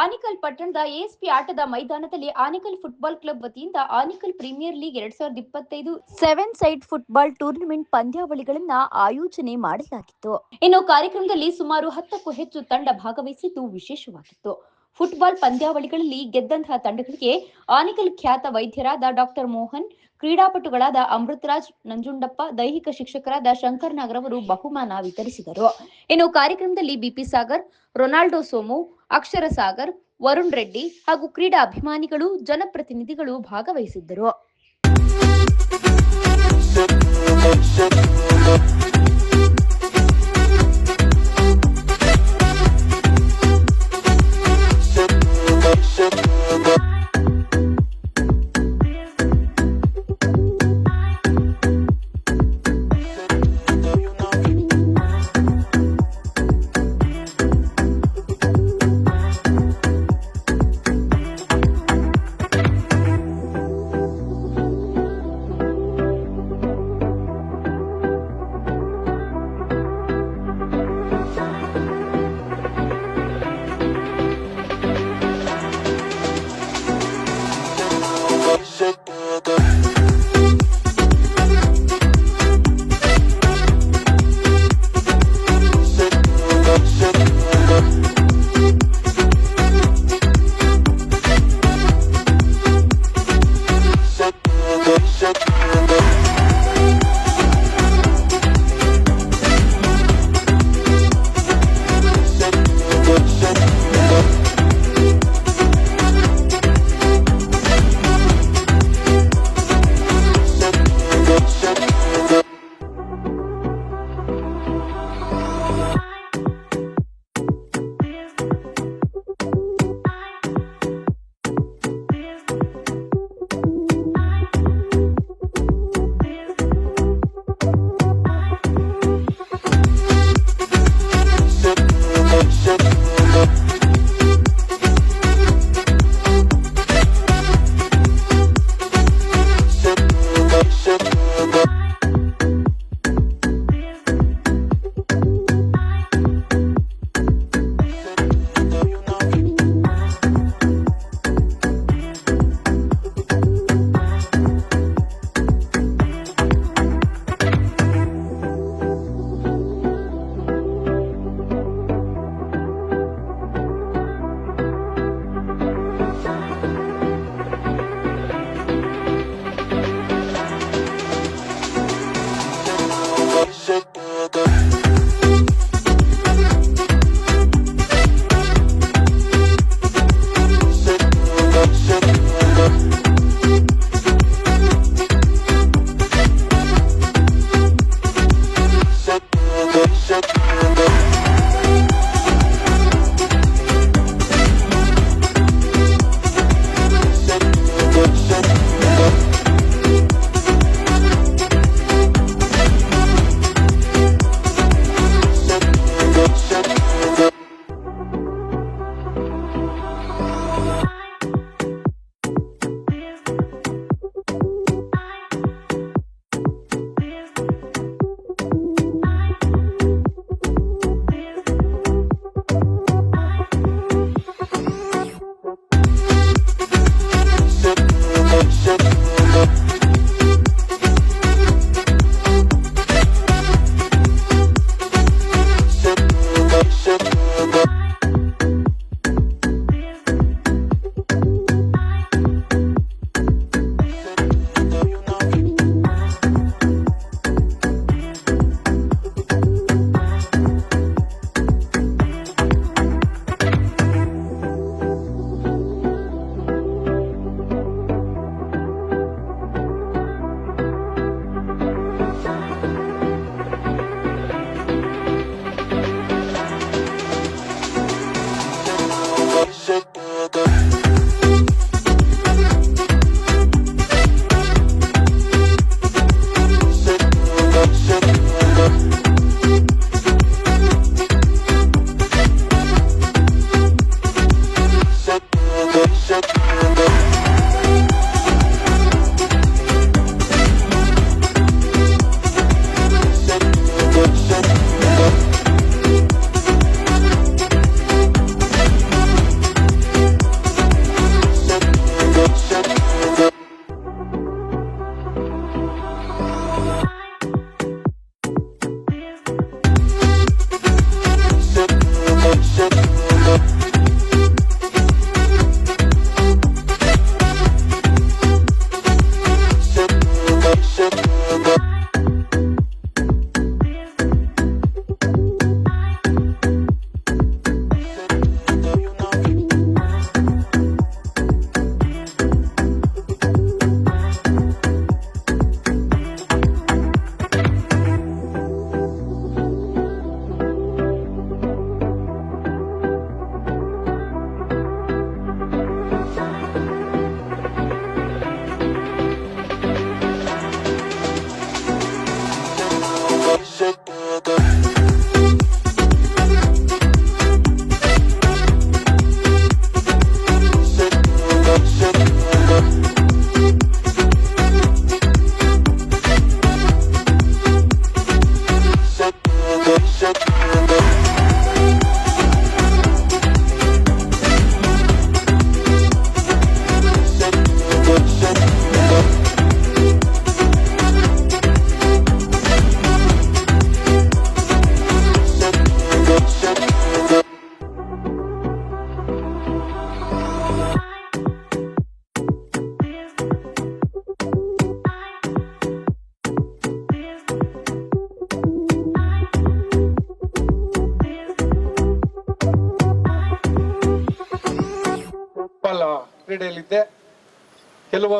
ಆನಿಕಲ್ ಪಟ್ಟಣದ ಎಎಸ್ಪಿ ಆಟದ ಮೈದಾನದಲ್ಲಿ ಆನಿಕಲ್ ಫುಟ್ಬಾಲ್ ಕ್ಲಬ್ ವತಿಯಿಂದ ಆನಿಕಲ್ ಪ್ರೀಮಿಯರ್ ಲೀಗ್ ಎರಡ್ ಸಾವಿರದ ಇಪ್ಪತ್ತೈದು ಸೆವೆನ್ ಸೈಡ್ ಫುಟ್ಬಾಲ್ ಟೂರ್ನಮೆಂಟ್ ಪಂದ್ಯಾವಳಿಗಳನ್ನ ಆಯೋಜನೆ ಮಾಡಲಾಗಿತ್ತು. ಇನ್ನು ಕಾರ್ಯಕ್ರಮದಲ್ಲಿ ಸುಮಾರು ಹತ್ತಕ್ಕೂ ಹೆಚ್ಚು ತಂಡ ಭಾಗವಹಿಸಿದ್ದು ವಿಶೇಷವಾಗಿತ್ತು. ಫುಟ್ಬಾಲ್ ಪಂದ್ಯಾವಳಿಗಳಲ್ಲಿ ಗೆದ್ದಂತಹ ತಂಡಗಳಿಗೆ ಆನಿಕಲ್ ಖ್ಯಾತ ವೈದ್ಯರಾದ ಡಾಕ್ಟರ್ ಮೋಹನ್ ಕ್ರೀಡಾಪಟುಗಳಾದ ಅಮೃತರಾಜ್ ನಂಜುಂಡಪ್ಪ, ದೈಹಿಕ ಶಿಕ್ಷಕರಾದ ಶಂಕರ್ ನಾಗರ್ ಅವರು ಬಹುಮಾನ ವಿತರಿಸಿದರು. ಇನ್ನು ಕಾರ್ಯಕ್ರಮದಲ್ಲಿ B P Sagar, Ronaldo Somu, Akshara Sagar, Varun Reddy ಹಾಗೂ ಕ್ರೀಡಾ ಅಭಿಮಾನಿಗಳು, ಜನಪ್ರತಿನಿಧಿಗಳು ಭಾಗವಹಿಸಿದ್ದರು.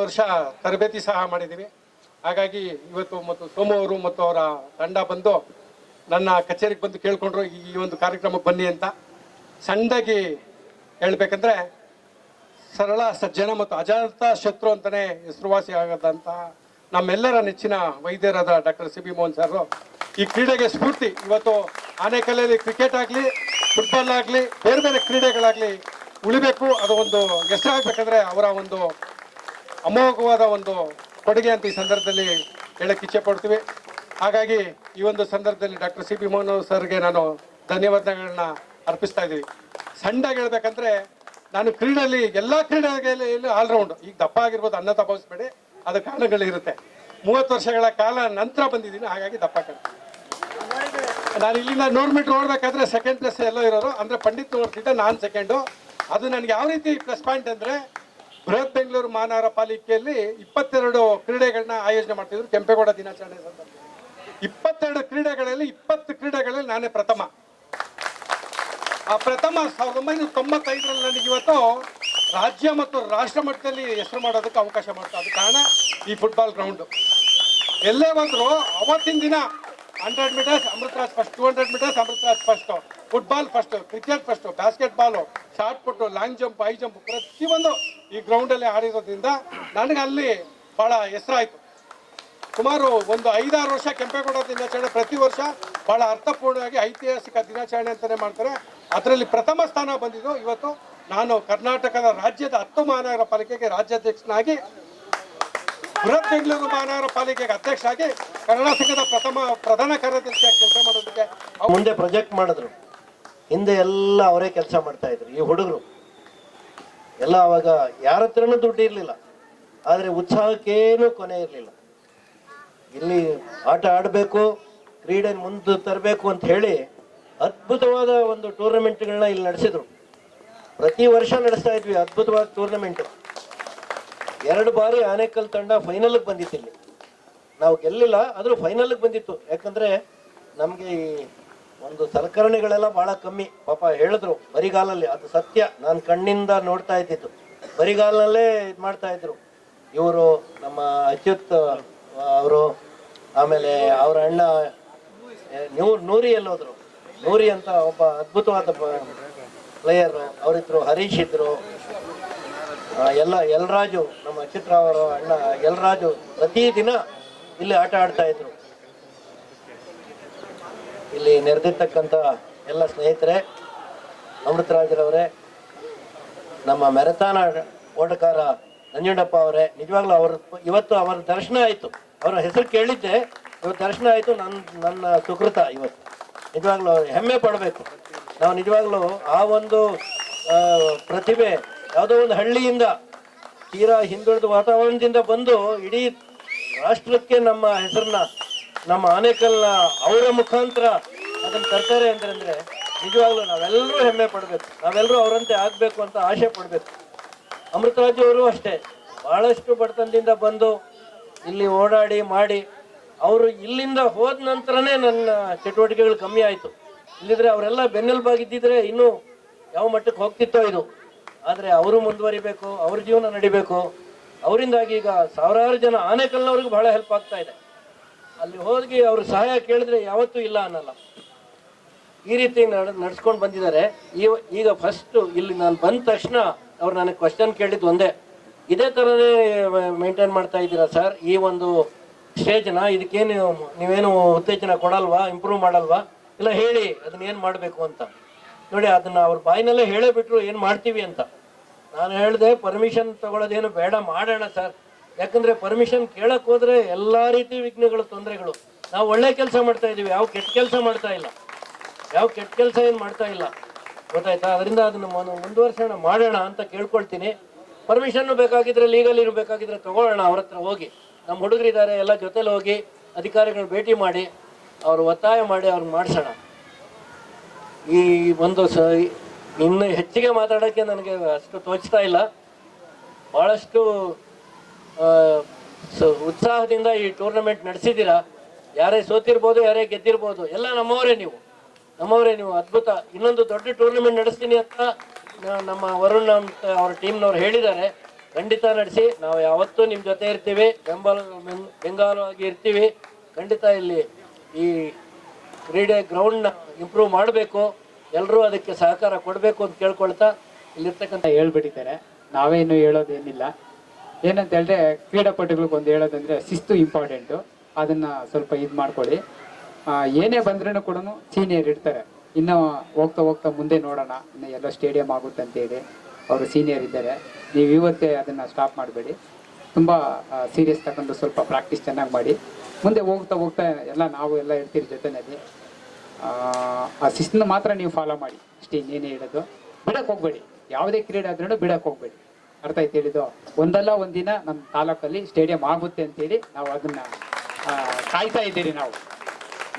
ವರ್ಷ ತರಬೇತಿ ಸಹ ಮಾಡಿದ್ದೀವಿ ಹಾಗಾಗಿ ಇವತ್ತು ಮತ್ತು ಸೋಮು ಮತ್ತು ಅವರ ತಂಡ ಬಂದು ನನ್ನ ಕಚೇರಿಗೆ ಬಂದು ಕೇಳ್ಕೊಂಡ್ರು, ಈ ಒಂದು ಕಾರ್ಯಕ್ರಮಕ್ಕೆ ಬನ್ನಿ ಅಂತ. ಸಣ್ಣದಾಗಿ ಹೇಳ್ಬೇಕಂದ್ರೆ ಸರಳ, ಸಜ್ಜನ ಮತ್ತು ಅಜಾತ ಶತ್ರು ಅಂತಲೇ ಹೆಸರುವಾಸಿ ಆಗದಂತ ನಮ್ಮೆಲ್ಲರ ನೆಚ್ಚಿನ ವೈದ್ಯರಾದ doctor C B Mohan sir ಈ ಕ್ರೀಡೆಗೆ ಸ್ಫೂರ್ತಿ. ಇವತ್ತು ಆನೆಕಲ್ಲಲ್ಲಿ ಕ್ರಿಕೆಟ್ ಆಗಲಿ ಫುಟ್ಬಾಲ್ ಆಗಲಿ, ಬೇರೆ ಬೇರೆ ಕ್ರೀಡೆಗಳಾಗಲಿ ಉಳಿಬೇಕು. ಅದು ಒಂದು ಹೆಸರಾಗಬೇಕಂದ್ರೆ ಅವರ ಒಂದು ಅಮೋಘವಾದ ಒಂದು ಕೊಡುಗೆ ಅಂತ ಈ ಸಂದರ್ಭದಲ್ಲಿ ಹೇಳಕ್ಕೆ ಇಚ್ಛೆ ಪಡ್ತೀವಿ. ಹಾಗಾಗಿ ಈ ಒಂದು ಸಂದರ್ಭದಲ್ಲಿ ಡಾಕ್ಟರ್ ಸಿ ಪಿ ಮೋಹನ್ ಸರ್ಗೆ ನಾನು ಧನ್ಯವಾದಗಳನ್ನ ಅರ್ಪಿಸ್ತಾ ಇದ್ದೀವಿ ಸಣ್ಣದಾಗಿ ಹೇಳ್ಬೇಕಂದ್ರೆ ನಾನು ಕ್ರೀಡೆಯಲ್ಲಿ ಎಲ್ಲ ಕ್ರೀಡೆಗಳಲ್ಲಿ ಆಲ್ರೌಂಡ್, ಈಗ ದಪ್ಪ ಆಗಿರ್ಬೋದು, ಅನ್ನ ತಪ್ಪಿಸ್ಬೇಡಿ, ಅದು ಕಾರಣಗಳಿರುತ್ತೆ ಮೂವತ್ತು ವರ್ಷಗಳ ಕಾಲ ನಂತರ ಬಂದಿದ್ದೀನಿ, ಹಾಗಾಗಿ ದಪ್ಪ ಕಾಣ್ತೀನಿ ನಾನು ಇಲ್ಲಿಂದ ನೂರು ಮೀಟರ್ ಓಡಬೇಕಾದ್ರೆ ಸೆಕೆಂಡ್ ಪ್ಲೇಸ್ ಎಲ್ಲ ಇರೋರು, ಅಂದ್ರೆ ಪಂಡಿತ್ ನೋಡ್ತಿದ್ದ ನಾನು ಸೆಕೆಂಡು ಅದು ನನಗೆ ಯಾವ ರೀತಿ ಪ್ಲಸ್ ಪಾಯಿಂಟ್ ಅಂದ್ರೆ ಬೃಹತ್ ಬೆಂಗಳೂರು ಮಹಾನಗರ ಪಾಲಿಕೆಯಲ್ಲಿ ಇಪ್ಪತ್ತೆರಡು ಕ್ರೀಡೆಗಳನ್ನ ಆಯೋಜನೆ ಮಾಡ್ತಿದ್ರು. ಕೆಂಪೇಗೌಡ ದಿನಾಚರಣೆ ಸಂದರ್ಭ ಇಪ್ಪತ್ತೆರಡು ಕ್ರೀಡೆಗಳಲ್ಲಿ ಇಪ್ಪತ್ತು ಕ್ರೀಡೆಗಳಲ್ಲಿ ನಾನೇ ಪ್ರಥಮ. ಆ ಪ್ರಥಮ ಸಾವಿರದ ಒಂಬೈನೂರ ತೊಂಬತ್ತೈದರಲ್ಲಿ ನನಗೆ ಇವತ್ತು ರಾಜ್ಯ ಮತ್ತು ರಾಷ್ಟ್ರ ಮಟ್ಟದಲ್ಲಿ ಹೆಸರು ಮಾಡೋದಕ್ಕೆ ಅವಕಾಶ ಮಾಡ್ತಾ ಅದು ಕಾರಣ ಈ ಫುಟ್ಬಾಲ್ ಗ್ರೌಂಡು ಎಲ್ಲೇ ಬಂದರೂ ಅವತ್ತಿನ ದಿನ hundred metres Amritraj first two hundred metres Amritraj first football first cricket first basketball shot put long jump high jump ಪ್ರತಿಯೊಂದು ಈ ಗ್ರೌಂಡಲ್ಲಿ ಆಡಿರೋದ್ರಿಂದ ನನಗೆ ಅಲ್ಲಿ ಬಹಳ ಹೆಸರಾಯಿತು. ಸುಮಾರು ಒಂದು ಐದಾರು ವರ್ಷ ಕೆಂಪೇಗೌಡ ದಿನಾಚರಣೆ, ಪ್ರತಿ ವರ್ಷ ಬಹಳ ಅರ್ಥಪೂರ್ಣವಾಗಿ ಐತಿಹಾಸಿಕ ದಿನಾಚರಣೆ ಅಂತಾನೆ ಮಾಡ್ತಾರೆ. ಅದರಲ್ಲಿ ಪ್ರಥಮ ಸ್ಥಾನ ಬಂದಿದ್ದು ಇವತ್ತು ನಾನು ಕರ್ನಾಟಕದ ರಾಜ್ಯದ ಹತ್ತು ಮಹಾನಗರ ಪಾಲಿಕೆಗೆ ರಾಜ್ಯಾಧ್ಯಕ್ಷನಾಗಿ ಬೃಹತ್ ಬೆಂಗಳೂರು ಮಹಾನಗರ ಪಾಲಿಕೆಗೆ ಅಧ್ಯಕ್ಷರಾಗಿ ಕನ್ನಡ ಸಂಘದ ಪ್ರಥಮ ಪ್ರಧಾನ ಕಾರ್ಯದರ್ಶಿಯಾಗಿ ಕೆಲಸ ಮಾಡೋದಕ್ಕೆ ಮುಂದೆ ಪ್ರೊಜೆಕ್ಟ್ ಮಾಡಿದ್ರು. ಹಿಂದೆ ಎಲ್ಲ ಅವರೇ ಕೆಲಸ ಮಾಡ್ತಾ ಇದ್ರು. ಈ ಹುಡುಗರು. ಎಲ್ಲ ಅವಾಗ ಯಾರ ಹತ್ರನೂ ದುಡ್ಡು ಇರಲಿಲ್ಲ. ಆದರೆ ಉತ್ಸಾಹಕ್ಕೇನು ಕೊನೆ ಇರಲಿಲ್ಲ. ಇಲ್ಲಿ ಆಟ ಆಡಬೇಕು, ಕ್ರೀಡೆ ಮುಂದೆ ತರಬೇಕು ಅಂತ ಹೇಳಿ ಅದ್ಭುತವಾದ ಒಂದು ಟೂರ್ನಮೆಂಟ್ಗಳನ್ನ ಇಲ್ಲಿ ನಡೆಸಿದ್ರು. ಪ್ರತಿ ವರ್ಷ ನಡೆಸ್ತಾ ಇದ್ವಿ. ಅದ್ಭುತವಾದ ಟೂರ್ನಮೆಂಟ್ ಎರಡು ಬಾರಿ ಆನೇಕಲ್ ತಂಡ ಫೈನಲ್ಗೆ ಬಂದಿತ್ತು ಇಲ್ಲಿ. ನಾವು ಗೆಲ್ಲಿಲ್ಲ, ಆದರೂ ಫೈನಲ್ಗೆ ಬಂದಿತ್ತು. ಯಾಕಂದ್ರೆ ನಮಗೆ ಈ ಒಂದು ಸಲಕರಣೆಗಳೆಲ್ಲ ಬಹಳ ಕಮ್ಮಿ. ಪಾಪ ಹೇಳಿದ್ರು ಬರಿಗಾಲಲ್ಲಿ, ಅದು ಸತ್ಯ. ನಾನು ಕಣ್ಣಿಂದ ನೋಡ್ತಾ ಇದ್ದಿದ್ದು. ಬರಿಗಾಲಲ್ಲೇ ಇದು ಮಾಡ್ತಾ ಇದ್ರು. ಇವರು ನಮ್ಮ ಅಚ್ಯುತ್ ಅವರು, ಆಮೇಲೆ ಅವರ ಅಣ್ಣ ನೂರ್, ನೂರಿ ಎಲ್ಲೋದ್ರು. ನೂರಿ ಅಂತ ಒಬ್ಬ ಅದ್ಭುತವಾದ ಪ್ಲೇಯರ್ ಅವರಿದ್ರು, ಹರೀಶ್ ಇದ್ರು. ಎಲ್ಲ, ಎಲ್ರಾಜು, ನಮ್ಮ ಚಿತ್ರ ಅವರ ಅಣ್ಣ ಎಲ್ರಾಜು ಪ್ರತಿದಿನ ಇಲ್ಲಿ ಆಟ ಆಡ್ತಾ ಇದ್ರು. ಇಲ್ಲಿ ನೆರೆದಿರ್ತಕ್ಕಂಥ ಎಲ್ಲ ಸ್ನೇಹಿತರೆ, ಅಮೃತರಾಜರವರೇ, ನಮ್ಮ ಮೆರತಾನ ಓಟಕಾರ ನಂಜುಂಡಪ್ಪ ಅವರೇ, ನಿಜವಾಗ್ಲೂ ಅವ್ರ ಇವತ್ತು ಅವರ ದರ್ಶನ ಆಯಿತು. ಅವರ ಹೆಸರು ಕೇಳಿದ್ದೆ, ಇವತ್ತು ದರ್ಶನ ಆಯಿತು ನನ್ನ ನನ್ನ ಸುಕೃತ ಇವತ್ತು. ನಿಜವಾಗ್ಲೂ ಹೆಮ್ಮೆ ಪಡಬೇಕು. ನಾವು ನಿಜವಾಗ್ಲೂ ಆ ಒಂದು ಪ್ರತಿಭೆ ಯಾವುದೋ ಒಂದು ಹಳ್ಳಿಯಿಂದ, ತೀರಾ ಹಿಂದುಳಿದ ವಾತಾವರಣದಿಂದ ಬಂದು ಇಡೀ ರಾಷ್ಟ್ರಕ್ಕೆ ನಮ್ಮ ಹೆಸರನ್ನ, ನಮ್ಮ ಆನೇಕಲ್ನ ಅವರ ಮುಖಾಂತರ ಅದನ್ನು ತರ್ತಾರೆ ಅಂದ್ರೆ ನಿಜವಾಗ್ಲೂ ನಾವೆಲ್ಲರೂ ಹೆಮ್ಮೆ ಪಡಬೇಕು, ನಾವೆಲ್ಲರೂ ಅವರಂತೆ ಆಗಬೇಕು ಅಂತ ಆಸೆ ಪಡಬೇಕು. ಅಮೃತರಾಜ್ ಅವರು ಅಷ್ಟೇ, ಬಹಳಷ್ಟು ಬಡತನದಿಂದ ಬಂದು ಇಲ್ಲಿ ಓಡಾಡಿ ಮಾಡಿ, ಅವರು ಇಲ್ಲಿಂದ ಹೋದ ನಂತರನೇ ನನ್ನ ಚಟುವಟಿಕೆಗಳು ಕಮ್ಮಿ ಆಯಿತು. ಇಲ್ಲಿದ್ರೆ ಅವರೆಲ್ಲ ಬೆನ್ನೆಲುಬಾಗಿದ್ದಿದ್ರೆ ಇನ್ನೂ ಯಾವ ಮಟ್ಟಕ್ಕೆ ಹೋಗ್ತಿತ್ತೋ ಇದು. ಆದರೆ ಅವರು ಮುಂದುವರಿಬೇಕು, ಅವ್ರ ಜೀವನ ನಡಿಬೇಕು. ಅವರಿಂದಾಗಿ ಈಗ ಸಾವಿರಾರು ಜನ ಆನೆಕಲ್ನವ್ರಿಗೆ ಬಹಳ ಹೆಲ್ಪ್ ಆಗ್ತಾ ಇದೆ. ಅಲ್ಲಿ ಹೋಗಿ ಅವ್ರ ಸಹಾಯ ಕೇಳಿದ್ರೆ ಯಾವತ್ತೂ ಇಲ್ಲ ಅನ್ನಲ್ಲ. ಈ ರೀತಿ ನಡ್ಸ್ಕೊಂಡು ಬಂದಿದ್ದಾರೆ. ಈಗ ಫಸ್ಟ್ ಇಲ್ಲಿ ನಾನು ಬಂದ ತಕ್ಷಣ ಅವ್ರು ನನಗೆ ಕ್ವಶನ್ ಕೇಳಿದ್ದು ಒಂದೇ. ಇದೇ ಥರನೇ ಮೇಂಟೈನ್ ಮಾಡ್ತಾ ಇದ್ದೀರಾ ಸರ್ ಈ ಒಂದು ಸ್ಟೇಜ್ನ ಇದಕ್ಕೇನು, ನೀವೇನು ಉತ್ತೇಜನ ಕೊಡಲ್ವಾ ಇಂಪ್ರೂವ್ ಮಾಡಲ್ವಾ? ಇಲ್ಲ ಹೇಳಿ ಅದನ್ನ ಏನು ಮಾಡಬೇಕು ಅಂತ. ನೋಡಿ, ಅದನ್ನ ಅವ್ರ ಬಾಯಿನಲ್ಲೇ ಹೇಳೇ ಬಿಟ್ರು ಏನು ಮಾಡ್ತೀವಿ ಅಂತ. ನಾನು ಹೇಳಿದೆ ಪರ್ಮಿಷನ್ ತಗೊಳ್ಳೋದೇನು ಬೇಡ, ಮಾಡೋಣ ಸರ್ ಯಾಕಂದ್ರೆ ಪರ್ಮಿಷನ್ ಕೇಳಕ್ ಹೋದ್ರೆ ಎಲ್ಲಾ ರೀತಿ ವಿಘ್ನಗಳು, ತೊಂದರೆಗಳು. ನಾವು ಒಳ್ಳೆ ಕೆಲಸ ಮಾಡ್ತಾ ಇದೀವಿ ಯಾವ ಕೆಟ್ಟ ಕೆಲಸ ಮಾಡ್ತಾ ಇಲ್ಲ. ಯಾವ ಕೆಟ್ಟ ಕೆಲಸ ಏನು ಮಾಡ್ತಾ ಇಲ್ಲ. ಗೊತ್ತಾಯ್ತಾ? ಅದರಿಂದ ಅದನ್ನ ಮುಂದುವರ್ಸೋಣ, ಮಾಡೋಣ ಅಂತ ಕೇಳ್ಕೊಳ್ತೀನಿ. ಪರ್ಮಿಷನ್ ಬೇಕಾಗಿದ್ರೆ ಲೀಗಲ್ ಇರಬೇಕಾಗಿದ್ರೆ ತಗೊಳ್ಳೋಣ, ಅವ್ರ ಹತ್ರ ಹೋಗಿ. ನಮ್ಮ ಹುಡುಗರಿದ್ದಾರೆ, ಎಲ್ಲ ಜೊತೆಲಿ ಹೋಗಿ ಅಧಿಕಾರಿಗಳು ಭೇಟಿ ಮಾಡಿ, ಅವ್ರು ಒತ್ತಾಯ ಮಾಡಿ ಅವ್ರಿಗೆ ಮಾಡಿಸೋಣ. ಈ ಒಂದು ಸ, ಇನ್ನು ಹೆಚ್ಚಿಗೆ ಮಾತಾಡೋಕ್ಕೆ ನನಗೆ ಅಷ್ಟು ತೋಚ್ತಾ ಇಲ್ಲ. ಭಾಳಷ್ಟು ಉತ್ಸಾಹದಿಂದ ಈ ಟೂರ್ನಮೆಂಟ್ ನಡೆಸಿದ್ದೀರಾ? ಯಾರೇ ಸೋತಿರ್ಬೋದು, ಯಾರೇ ಗೆದ್ದಿರ್ಬೋದು, ಎಲ್ಲ ನಮ್ಮವರೇ ನೀವು. ನಮ್ಮವರೇ ನೀವು. ಅದ್ಭುತ. ಇನ್ನೊಂದು ದೊಡ್ಡ ಟೂರ್ನಮೆಂಟ್ ನಡೆಸ್ತೀನಿ ಅಂತ ನಮ್ಮ ವರುಣ್ ಅಂತ ಅವ್ರ ಟೀಮ್ನವ್ರು ಹೇಳಿದ್ದಾರೆ. ಖಂಡಿತ ನಡೆಸಿ. ನಾವು ಯಾವತ್ತೂ ನಿಮ್ಮ ಜೊತೆ ಇರ್ತೀವಿ. ಬೆಂಬಲ ಬೆಂಗಾಲು ಬೆಂಗಾಲವಾಗಿ ಇರ್ತೀವಿ. ಖಂಡಿತ ಇಲ್ಲಿ ಈ ಕ್ರೀಡೆ ಗ್ರೌಂಡ್ನ ಇಂಪ್ರೂವ್ ಮಾಡಬೇಕು. ಎಲ್ಲರೂ ಅದಕ್ಕೆ ಸಹಕಾರ ಕೊಡಬೇಕು ಅಂತ ಕೇಳ್ಕೊಳ್ತಾ ಇಲ್ಲಿರ್ತಕ್ಕಂಥ ಹೇಳ್ಬಿಟ್ಟಿದ್ದಾರೆ. ನಾವೇನು ಹೇಳೋದೇನಿಲ್ಲ. ಏನಂತ ಹೇಳಿದ್ರೆ ಕ್ರೀಡಾಪಟುಗಳಿಗೆ ಒಂದು ಹೇಳೋದಂದ್ರೆ ಶಿಸ್ತು ಇಂಪಾರ್ಟೆಂಟು. ಅದನ್ನು ಸ್ವಲ್ಪ ಇದು ಮಾಡ್ಕೊಳ್ಳಿ. ಏನೇ ಬಂದ್ರೂ ಕೂಡ ಸೀನಿಯರ್ ಇರ್ತಾರೆ. ಇನ್ನು ಹೋಗ್ತಾ ಹೋಗ್ತಾ ಮುಂದೆ ನೋಡೋಣ. ಇನ್ನು ಎಲ್ಲ ಸ್ಟೇಡಿಯಂ ಆಗುತ್ತೆ ಇದೆ ಅವರು ಸೀನಿಯರ್ ಇದ್ದಾರೆ. ನೀವು ಇವತ್ತೇ ಅದನ್ನು ಸ್ಟಾಪ್ ಮಾಡಬೇಡಿ. ತುಂಬ ಸೀರಿಯಸ್ ತಗೊಂಡು ಸ್ವಲ್ಪ ಪ್ರಾಕ್ಟೀಸ್ ಚೆನ್ನಾಗಿ ಮಾಡಿ. ಮುಂದೆ ಹೋಗ್ತಾ ಹೋಗ್ತಾ ಎಲ್ಲ ನಾವು ಎಲ್ಲ ಇರ್ತೀರಿ ಜೊತೆನಲ್ಲಿ. ಆ, ಶಿಸ್ತನ್ನ ಮಾತ್ರ ನೀವು ಫಾಲೋ ಮಾಡಿ. ಅಷ್ಟೇ ಇನ್ನೇನೇ ಹೇಳೋದು. ಬಿಡಕ್ಕೆ ಹೋಗ್ಬೇಡಿ. ಯಾವುದೇ ಕ್ರೀಡೆ ಆದ್ರೂ ಬಿಡಕ್ಕೆ ಹೋಗ್ಬೇಡಿ. ಅರ್ಥ ಆಯ್ತು ಹೇಳಿದ್ದು? ಒಂದಲ್ಲ ಒಂದಿನ ನಮ್ಮ ತಾಲೂಕಲ್ಲಿ ಸ್ಟೇಡಿಯಂ ಆಗುತ್ತೆ ಅಂತೇಳಿ ನಾವು ಅದನ್ನ ಕಾಯ್ತಾ ಇದ್ದೀರಿ ನಾವು.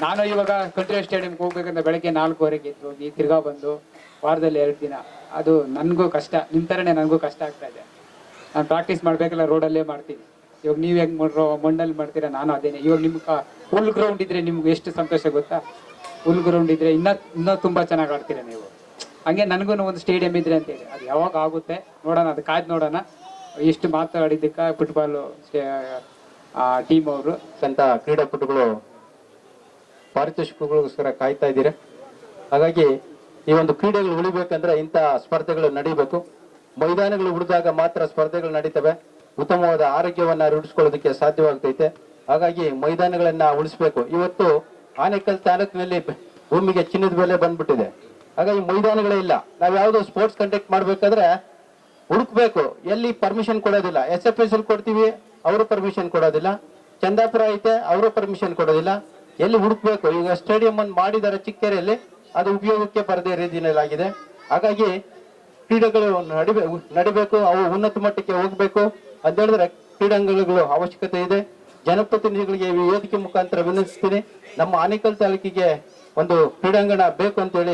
ನಾನು ಇವಾಗ ಕಂಟ್ರಿ ಸ್ಟೇಡಿಯಂಗೆ ಹೋಗ್ಬೇಕಂದ್ರೆ ಬೆಳಗ್ಗೆ ನಾಲ್ಕುವರೆಗೆ ಎದ್ದು ಹೋಗಿ ತಿರ್ಗಾ ಬಂದು ವಾರದಲ್ಲಿ ಎರಡು ದಿನ. ಅದು ನನಗೂ ಕಷ್ಟ. ನಿಮ್ಮ ಥರನೇ ನನಗೂ ಕಷ್ಟ ಆಗ್ತಾ ಇದೆ. ನಾನು ಪ್ರಾಕ್ಟೀಸ್ ಮಾಡಬೇಕಲ್ಲ ರೋಡಲ್ಲೇ ಮಾಡ್ತೀನಿ. ಇವಾಗ ನೀವು ಹೆಂಗೆ ಮಾಡ್ರೋ ಮಣ್ಣಲ್ಲಿ ಮಾಡ್ತೀರಾ, ನಾನು ಅದೇನೆ. ಇವಾಗ ನಿಮ್ಗೆ ಫುಲ್ ಗ್ರೌಂಡ್ ಇದ್ರೆ ನಿಮ್ಗೆ ಎಷ್ಟು ಸಂತೋಷ ಗೊತ್ತಾ? ಫುಲ್ ಗ್ರೌಂಡ್ ಇದ್ರೆ ಇನ್ನೂ ಇನ್ನೂ ತುಂಬ ಚೆನ್ನಾಗಿ ಆಡ್ತೀರಾ ನೀವು? ಹಂಗೆ ನನಗೂ ಒಂದು ಸ್ಟೇಡಿಯಂ ಇದ್ರೆ ಅಂತೇಳಿ ಅದು ಯಾವಾಗ ಆಗುತ್ತೆ, ನೋಡೋಣ. ಅದು ಕಾಯ್ದು ನೋಡೋಣ. ಎಷ್ಟು ಮಾತಾಡಿದ್ದಕ್ಕೆ ಫುಟ್ಬಾಲ್ ಟೀಮ್ ಅವರು. ಅಂತ ಕ್ರೀಡಾಪಟುಗಳು ಪಾರಿತೋಷಿಕಗಳಿಗೋಸ್ಕರ ಕಾಯ್ತಾ ಇದ್ದೀರಾ? ಹಾಗಾಗಿ ಈ ಒಂದು ಕ್ರೀಡೆಗಳು ಉಳಿಬೇಕಂದ್ರೆ ಇಂಥ ಸ್ಪರ್ಧೆಗಳು ನಡೀಬೇಕು. ಮೈದಾನಗಳು ಉಳಿದಾಗ ಮಾತ್ರ ಸ್ಪರ್ಧೆಗಳು ನಡೀತವೆ. ಉತ್ತಮವಾದ ಆರೋಗ್ಯವನ್ನ ರೂಢಿಸ್ಕೊಳ್ಳೋದಕ್ಕೆ ಸಾಧ್ಯವಾಗ್ತೈತೆ. ಹಾಗಾಗಿ ಮೈದಾನಗಳನ್ನ ಉಳಿಸ್ಬೇಕು. ಇವತ್ತು ಆನೇಕಲ್ ತಾಲೂಕಿನಲ್ಲಿ ಭೂಮಿಗೆ ಚಿನ್ನದ ಬೆಲೆ ಬಂದ್ಬಿಟ್ಟಿದೆ. ಹಾಗಾಗಿ ಮೈದಾನಗಳೇ ಇಲ್ಲ. ನಾವು ಯಾವುದೋ ಸ್ಪೋರ್ಟ್ಸ್ ಕಂಡಕ್ಟ್ ಮಾಡ್ಬೇಕಾದ್ರೆ ಹುಡುಕ್ಬೇಕು. ಎಲ್ಲಿ ಪರ್ಮಿಷನ್ ಕೊಡೋದಿಲ್ಲ. ಎಸ್ ಎಫ್ ಎಸ್ ಕೊಡ್ತೀವಿ, ಅವರು ಪರ್ಮಿಷನ್ ಕೊಡೋದಿಲ್ಲ. ಚಂದಾಪುರ ಐತೆ, ಅವರು ಪರ್ಮಿಷನ್ ಕೊಡೋದಿಲ್ಲ. ಎಲ್ಲಿ ಹುಡುಕ್ಬೇಕು? ಈಗ ಸ್ಟೇಡಿಯಂ ಅನ್ನು ಮಾಡಿದ್ದಾರೆ ಚಿಕ್ಕೇರಿಯಲ್ಲಿ, ಅದು ಉಪಯೋಗಕ್ಕೆ ಬರದೇ ರೀತಿಯಲ್ಲಾಗಿದೆ. ಹಾಗಾಗಿ ಕ್ರೀಡೆಗಳು ನಡಿಬೇ, ನಡಿಬೇಕು, ಅವು ಉನ್ನತ ಮಟ್ಟಕ್ಕೆ ಹೋಗ್ಬೇಕು. ಅಂತ ಹೇಳಿದ್ರೆ ಕ್ರೀಡಾಂಗಣಗಳು ಅವಶ್ಯಕತೆ ಇದೆ. ಜನಪ್ರತಿನಿಧಿಗಳಿಗೆ ವೇದಿಕೆ ಮುಖಾಂತರ ವಿನಂತಿಸ್ತೀನಿ. ನಮ್ಮ ಆನೇಕಲ್ ತಾಲೂಕಿಗೆ ಒಂದು ಕ್ರೀಡಾಂಗಣ ಬೇಕು ಅಂತೇಳಿ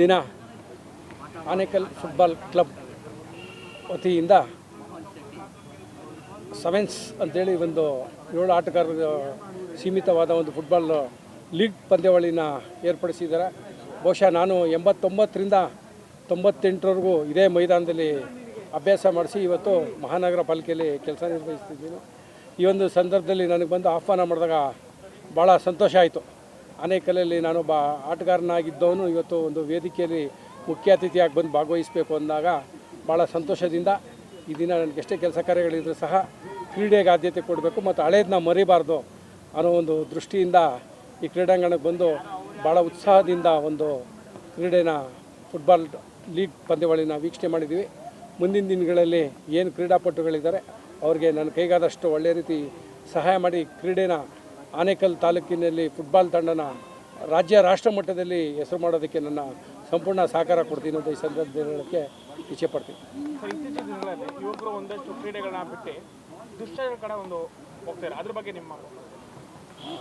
ದಿನ ಆನೇಕಲ್ ಫುಟ್ಬಾಲ್ ಕ್ಲಬ್ ವತಿಯಿಂದ ಸೆವೆನ್ಸ್ ಅಂತೇಳಿ ಒಂದು ಏಳು ಆಟಗಾರರ ಸೀಮಿತವಾದ ಒಂದು ಫುಟ್ಬಾಲ್ ಲೀಗ್ ಪಂದ್ಯಾವಳಿನ ಏರ್ಪಡಿಸಿದ್ದಾರೆ. ಬಹುಶಃ ನಾನು ಎಂಬತ್ತೊಂಬತ್ತರಿಂದ ತೊಂಬತ್ತೆಂಟರವರೆಗೂ ಇದೇ ಮೈದಾನದಲ್ಲಿ ಅಭ್ಯಾಸ ಮಾಡಿಸಿ ಇವತ್ತು ಮಹಾನಗರ ಪಾಲಿಕೆಯಲ್ಲಿ ಕೆಲಸ ನಿರ್ವಹಿಸ್ತಿದ್ದೀನಿ. ಈ ಒಂದು ಸಂದರ್ಭದಲ್ಲಿ ನನಗೆ ಬಂದು ಆಹ್ವಾನ ಮಾಡಿದಾಗ ಭಾಳ ಸಂತೋಷ ಆಯಿತು. ಆನೇಕಲ್ಲಲ್ಲಿ ನಾನು ಬಾ ಆಟಗಾರನಾಗಿದ್ದವನು ಇವತ್ತು ಒಂದು ವೇದಿಕೆಯಲ್ಲಿ ಮುಖ್ಯ ಅತಿಥಿಯಾಗಿ ಬಂದು ಭಾಗವಹಿಸಬೇಕು ಅಂದಾಗ ಭಾಳ ಸಂತೋಷದಿಂದ ಈ ದಿನ ನನಗೆ ಎಷ್ಟೇ ಕೆಲಸ ಕಾರ್ಯಗಳಿದ್ರು ಸಹ ಕ್ರೀಡೆಗೆ ಆದ್ಯತೆ ಕೊಡಬೇಕು ಮತ್ತು ಹಳೇದನ್ನ ಮರಿಬಾರ್ದು ಅನ್ನೋ ಒಂದು ದೃಷ್ಟಿಯಿಂದ ಈ ಕ್ರೀಡಾಂಗಣಕ್ಕೆ ಬಂದು ಭಾಳ ಉತ್ಸಾಹದಿಂದ ಒಂದು ಕ್ರೀಡೆನ ಫುಟ್ಬಾಲ್ ಲೀಗ್ ಪಂದ್ಯಾವಳಿನ ವೀಕ್ಷಣೆ ಮಾಡಿದ್ದೀವಿ. ಮುಂದಿನ ದಿನಗಳಲ್ಲಿ ಏನು ಕ್ರೀಡಾಪಟುಗಳಿದ್ದಾರೆ, ಅವ್ರಿಗೆ ನನ್ನ ಕೈಗಾದಷ್ಟು ಒಳ್ಳೆಯ ರೀತಿ ಸಹಾಯ ಮಾಡಿ ಕ್ರೀಡೆನ ಆನೇಕಲ್ ತಾಲೂಕಿನಲ್ಲಿ ಫುಟ್ಬಾಲ್ ತಂಡನ ರಾಜ್ಯ ರಾಷ್ಟ್ರ ಮಟ್ಟದಲ್ಲಿ ಹೆಸರು ಮಾಡೋದಕ್ಕೆ ನನ್ನ ಸಂಪೂರ್ಣ ಸಹಕಾರ ಕೊಡ್ತೀನಿ ಅಂತ ಈ ಸಂದರ್ಭದಲ್ಲಿ ಹೇಳೋಕ್ಕೆ ಇಚ್ಛೆ ಪಡ್ತೀನಿ. ಇತ್ತೀಚಿನ ದಿನಗಳಲ್ಲಿ ಯುವಕರು ಒಂದಷ್ಟು ಕ್ರೀಡೆಗಳನ್ನ ಬಿಟ್ಟು ದುಶ್ಚರ ಕಡೆ ಒಂದು ಹೋಗ್ತಾರೆ ಅದ್ರ ಬಗ್ಗೆ ನಿಮ್ಮ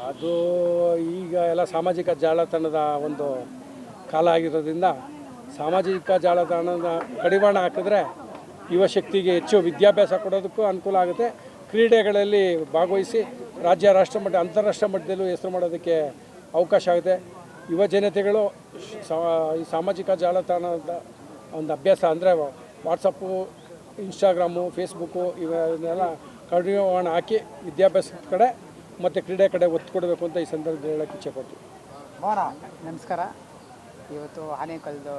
ಅದು ಈಗ ಎಲ್ಲ ಸಾಮಾಜಿಕ ಜಾಲತಾಣದ ಒಂದು ಕಾಲ ಆಗಿರೋದ್ರಿಂದ ಸಾಮಾಜಿಕ ಜಾಲತಾಣದ ಕಡಿವಾಣ ಹಾಕಿದ್ರೆ ಯುವ ಶಕ್ತಿಗೆ ಹೆಚ್ಚು ವಿದ್ಯಾಭ್ಯಾಸ ಕೊಡೋದಕ್ಕೂ ಅನುಕೂಲ ಆಗುತ್ತೆ. ಕ್ರೀಡೆಗಳಲ್ಲಿ ಭಾಗವಹಿಸಿ ರಾಜ್ಯ ರಾಷ್ಟ್ರ ಮಟ್ಟ, ಅಂತಾರಾಷ್ಟ್ರ ಮಟ್ಟದಲ್ಲೂ ಹೆಸರು ಮಾಡೋದಕ್ಕೆ ಅವಕಾಶ ಆಗುತ್ತೆ ಯುವ ಜನತೆಗಳು ಈ ಸಾಮಾಜಿಕ ಜಾಲತಾಣದ ಒಂದು ಅಭ್ಯಾಸ ಅಂದರೆ ವಾಟ್ಸಪ್ಪು ಇನ್ಸ್ಟಾಗ್ರಾಮು ಫೇಸ್ಬುಕ್ಕು ಇವನ್ನೆಲ್ಲ ಕಡಿವಾಣ ಹಾಕಿ ವಿದ್ಯಾಭ್ಯಾಸದ ಕಡೆ ಮತ್ತು ಕ್ರೀಡೆ ಕಡೆ ಒತ್ತು ಕೊಡಬೇಕು ಅಂತ ಈ ಸಂದರ್ಭದಲ್ಲಿ ಹೇಳೋಕ್ಕೆ ಇಚ್ಛೆ ಪಡ್ತೀವಿ ನಮಸ್ಕಾರ. ಇವತ್ತು ಆನೇಕಲ್ದು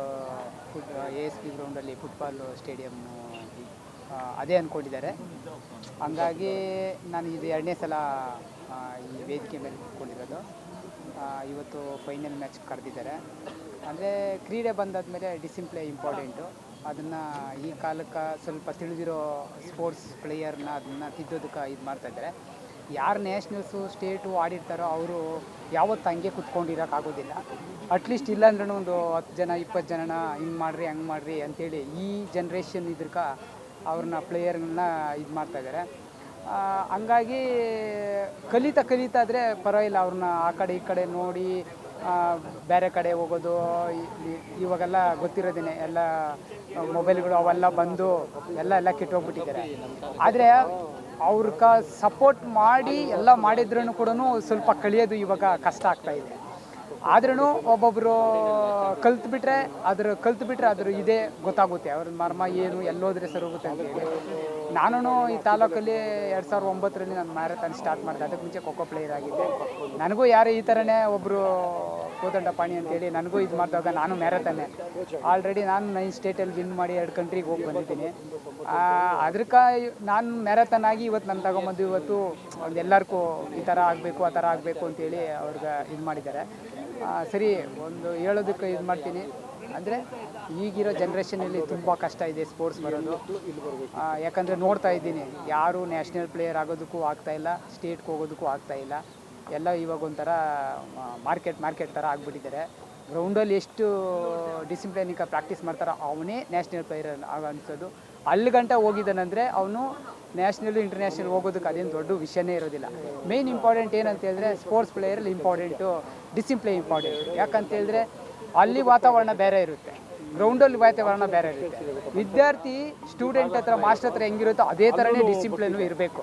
ಫುಟ್, ಎ ಎಸ್ ಪಿ ಗ್ರೌಂಡಲ್ಲಿ ಫುಟ್ಬಾಲ್ ಸ್ಟೇಡಿಯಮ್ ಅದೇ ಅಂದ್ಕೊಂಡಿದ್ದಾರೆ ಹಂಗಾಗಿ ನಾನು ಇದು ಎರಡನೇ ಸಲ ಈ ವೇದಿಕೆ ಮೇಲೆ ಕೂತ್ಕೊಂಡಿರೋದು. ಇವತ್ತು ಫೈನಲ್ ಮ್ಯಾಚ್ ಕರೆದಿದ್ದಾರೆ. ಅಂದರೆ ಕ್ರೀಡೆ ಬಂದಾದಮೇಲೆ ಡಿಸಿಪ್ಲೇ ಇಂಪಾರ್ಟೆಂಟು ಅದನ್ನು ಈ ಕಾಲಕ್ಕೆ ಸ್ವಲ್ಪ ತಿಳಿದಿರೋ ಸ್ಪೋರ್ಟ್ಸ್ ಪ್ಲೇಯರ್ನ ಅದನ್ನು ತಿದ್ದೋದಕ್ಕೆ ಇದು ಮಾಡ್ತಾಯಿದ್ದಾರೆ ಯಾರು ನ್ಯಾಷನಲ್ಸು ಸ್ಟೇಟು ಆಡಿರ್ತಾರೋ ಅವರು ಯಾವತ್ತು ಹಂಗೆ ಕುತ್ಕೊಂಡಿರೋಕ್ಕಾಗೋದಿಲ್ಲ ಅಟ್ಲೀಸ್ಟ್ ಇಲ್ಲಾಂದ್ರೂ ಒಂದು ಹತ್ತು ಜನ, ಇಪ್ಪತ್ತು ಜನನ ಹಿಂಗೆ ಮಾಡಿರಿ, ಹಂಗೆ ಮಾಡಿರಿ ಅಂಥೇಳಿ ಈ ಜನ್ರೇಷನ್ ಇದ್ರಕ ಅವ್ರನ್ನ ಪ್ಲೇಯರ್ಗಳನ್ನ ಇದು ಮಾಡ್ತಾಯಿದ್ದಾರೆ ಹಂಗಾಗಿ ಕಲಿತಾ ಕಲಿತಾ ಆದರೆ ಪರವಾಗಿಲ್ಲ, ಅವ್ರನ್ನ ಆ ಕಡೆ ಈ ಕಡೆ ನೋಡಿ ಬೇರೆ ಕಡೆ ಹೋಗೋದು ಇವಾಗೆಲ್ಲ ಗೊತ್ತಿರೋದೇನೆ, ಎಲ್ಲ ಮೊಬೈಲ್ಗಳು ಅವೆಲ್ಲ ಬಂದು ಎಲ್ಲ ಎಲ್ಲ ಕೆಟ್ಟೋಗ್ಬಿಟ್ಟಿದ್ದಾರೆ. ಆದರೆ ಅವ್ರಕ ಸಪೋರ್ಟ್ ಮಾಡಿ ಎಲ್ಲ ಮಾಡಿದ್ರೂ ಕೂಡ ಸ್ವಲ್ಪ ಕಳಿಯೋದು ಇವಾಗ ಕಷ್ಟ ಆಗ್ತಾ ಇದೆ. ಆದ್ರೂ ಒಬ್ಬೊಬ್ಬರು ಕಲ್ತ್ಬಿಟ್ರೆ ಅದ್ರ ಕಲ್ತ್ಬಿಟ್ರೆ ಅದ್ರ ಇದೇ ಗೊತ್ತಾಗುತ್ತೆ. ಅವ್ರ ಮರ್ಮ ಏನು ಎಲ್ಲೋದ್ರೆ ಸರ್ ಹೋಗುತ್ತೆ ಅಂತೇಳಿ ನಾನು ಈ ತಾಲೂಕಲ್ಲಿ ಎರಡು ಸಾವಿರದ ಒಂಬತ್ತರಲ್ಲಿ ನಾನು ಮ್ಯಾರಥಾನ್ ಸ್ಟಾರ್ಟ್ ಮಾಡಿದೆ. ಅದಕ್ಕೆ ಮುಂಚೆ ಖೋಖೋ ಪ್ಲೇಯರ್ ಆಗಿದ್ದೆ. ನನಗೂ ಯಾರು ಈ ಥರನೇ ಒಬ್ಬರು ಕೋದಂಡ ಪಾಣಿ ಅಂತೇಳಿ ನನಗೂ ಇದು ಮಾಡಿದಾಗ ನಾನು ಮ್ಯಾರಥಾನೆ. ಆಲ್ರೆಡಿ ನಾನು ನೈನ್ ಸ್ಟೇಟಲ್ಲಿ ವಿನ್ ಮಾಡಿ ಎರಡು ಕಂಟ್ರಿಗೆ ಹೋಗಿ ಬಂದಿದ್ದೀನಿ. ಅದಕ್ಕ ನಾನು ಮ್ಯಾರಥಾನ್ ಆಗಿ ಇವತ್ತು ನಾನು ತಗೊಂಬಂದು ಇವತ್ತು ಒಂದು ಎಲ್ಲರಿಗೂ ಈ ಥರ ಆಗಬೇಕು, ಆ ಥರ ಆಗಬೇಕು ಅಂತೇಳಿ ಅವ್ರಿಗೆ ಇದು ಮಾಡಿದ್ದಾರೆ. ಸರಿ, ಒಂದು ಹೇಳೋದಕ್ಕೆ ಇದು ಮಾಡ್ತೀನಿ. ಅಂದರೆ ಈಗಿರೋ ಜನ್ರೇಷನಲ್ಲಿ ತುಂಬ ಕಷ್ಟ ಇದೆ ಸ್ಪೋರ್ಟ್ಸ್ ಬರೋದು. ಯಾಕಂದರೆ ನೋಡ್ತಾ ಇದ್ದೀನಿ, ಯಾರು ನ್ಯಾಷನಲ್ ಪ್ಲೇಯರ್ ಆಗೋದಕ್ಕೂ ಆಗ್ತಾ ಇಲ್ಲ ಸ್ಟೇಟ್ಗೆ ಹೋಗೋದಕ್ಕೂ ಆಗ್ತಾ ಇಲ್ಲ. ಎಲ್ಲ ಇವಾಗ ಒಂಥರ ಮಾರ್ಕೆಟ್ ಮಾರ್ಕೆಟ್ ಥರ ಆಗಿಬಿಟ್ಟಿದ್ದಾರೆ. ಗ್ರೌಂಡಲ್ಲಿ ಎಷ್ಟು ಡಿಸಿಪ್ಲಿನಿಕ ಪ್ರಾಕ್ಟೀಸ್ ಮಾಡ್ತಾರೋ ಅವನೇ ನ್ಯಾಷನಲ್ ಪ್ಲೇಯರ್ ಆಗ ಅನ್ಸೋದು ಅಲ್ಲಿ ಗಂಟ ಹೋಗಿದ್ದಾನಂದರೆ ಅವನು ನ್ಯಾಷನಲ್ ಇಂಟರ್ನ್ಯಾಷನಲ್ ಹೋಗೋದಕ್ಕೆ ಅದೇನು ದೊಡ್ಡ ವಿಷಯನೇ ಇರೋದಿಲ್ಲ. ಮೇನ್ ಇಂಪಾರ್ಟೆಂಟ್ ಏನಂತ ಹೇಳಿದ್ರೆ ಸ್ಪೋರ್ಟ್ಸ್ ಪ್ಲೇಯರಲ್ಲಿ ಇಂಪಾರ್ಟೆಂಟು ಡಿಸಿಪ್ಲಿನ್ ಇಂಪಾರ್ಟೆಂಟ್ ಯಾಕಂತ ಹೇಳಿದ್ರೆ ಅಲ್ಲಿ ವಾತಾವರಣ ಬೇರೆ ಇರುತ್ತೆ. ಗ್ರೌಂಡಲ್ಲಿ ವಾತಾವರಣ ಬೇರೆ ಇರುತ್ತೆ. ವಿದ್ಯಾರ್ಥಿ ಸ್ಟೂಡೆಂಟ್ ಹತ್ರ ಮಾಸ್ಟರ್ ಹತ್ರ ಹೆಂಗಿರುತ್ತೋ ಅದೇ ಥರನೇ ಡಿಸಿಪ್ಲಿನು ಇರಬೇಕು.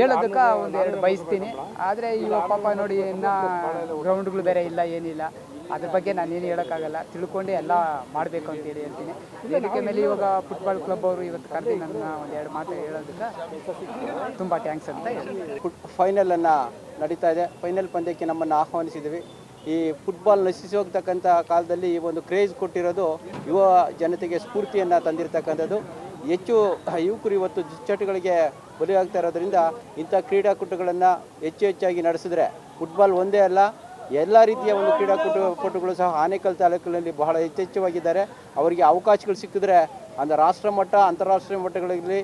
ಹೇಳೋದಕ್ಕೆ ಒಂದು ಎರಡು ಬಯಸ್ತೀನಿ. ಆದರೆ ಇವಾಗ ಪಾಪ ನೋಡಿ ಇನ್ನು ಗ್ರೌಂಡ್ಗಳು ಬೇರೆ ಇಲ್ಲ, ಏನಿಲ್ಲ. ಅದ್ರ ಬಗ್ಗೆ ನಾನು ಏನು ಹೇಳೋಕ್ಕಾಗಲ್ಲ. ತಿಳ್ಕೊಂಡೆ ಎಲ್ಲ ಮಾಡಬೇಕು ಅಂತೇಳಿ ಹೇಳ್ತೀನಿ. ವೇದಿಕೆ ಮೇಲೆ ಇವಾಗ ಫುಟ್ಬಾಲ್ ಕ್ಲಬ್ ಅವರು ಇವತ್ತು ಕರೆದು ನನ್ನ ಒಂದು ಎರಡು ಮಾತು ಹೇಳೋದಕ್ಕೆ ತುಂಬ ಥ್ಯಾಂಕ್ಸ್ ಅಂತ ಫೈನಲ್ ಫೈನಲನ್ನು ನಡೀತಾ ಇದೆ. ಫೈನಲ್ ಪಂದ್ಯಕ್ಕೆ ನಮ್ಮನ್ನು ಆಹ್ವಾನಿಸಿದ್ವಿ. ಈ ಫುಟ್ಬಾಲ್ ನಶಿಸಿ ಹೋಗ್ತಕ್ಕಂಥ ಕಾಲದಲ್ಲಿ ಈ ಒಂದು ಕ್ರೇಜ್ ಕೊಟ್ಟಿರೋದು ಯುವ ಜನತೆಗೆ ಸ್ಫೂರ್ತಿಯನ್ನು ತಂದಿರತಕ್ಕಂಥದ್ದು. ಹೆಚ್ಚು ಯುವಕರು ಇವತ್ತು ದುಶ್ಚಟಗಳಿಗೆ ಬಲಿಯಾಗ್ತಾ ಇರೋದ್ರಿಂದ ಇಂಥ ಕ್ರೀಡಾಕೂಟಗಳನ್ನು ಹೆಚ್ಚು ಹೆಚ್ಚಾಗಿ ನಡೆಸಿದ್ರೆ ಫುಟ್ಬಾಲ್ ಒಂದೇ ಅಲ್ಲ ಎಲ್ಲ ರೀತಿಯ ಒಂದು ಕ್ರೀಡಾಕೂಟ ಪಟುಗಳು ಸಹ ಆನೇಕಲ್ ತಾಲೂಕಿನಲ್ಲಿ ಬಹಳ ಹೆಚ್ಚೆಚ್ಚವಾಗಿದ್ದಾರೆ. ಅವರಿಗೆ ಅವಕಾಶಗಳು ಸಿಕ್ಕಿದ್ರೆ ಅಂದರೆ ರಾಷ್ಟ್ರ ಮಟ್ಟ, ಅಂತಾರಾಷ್ಟ್ರೀಯ ಮಟ್ಟಗಳಲ್ಲಿ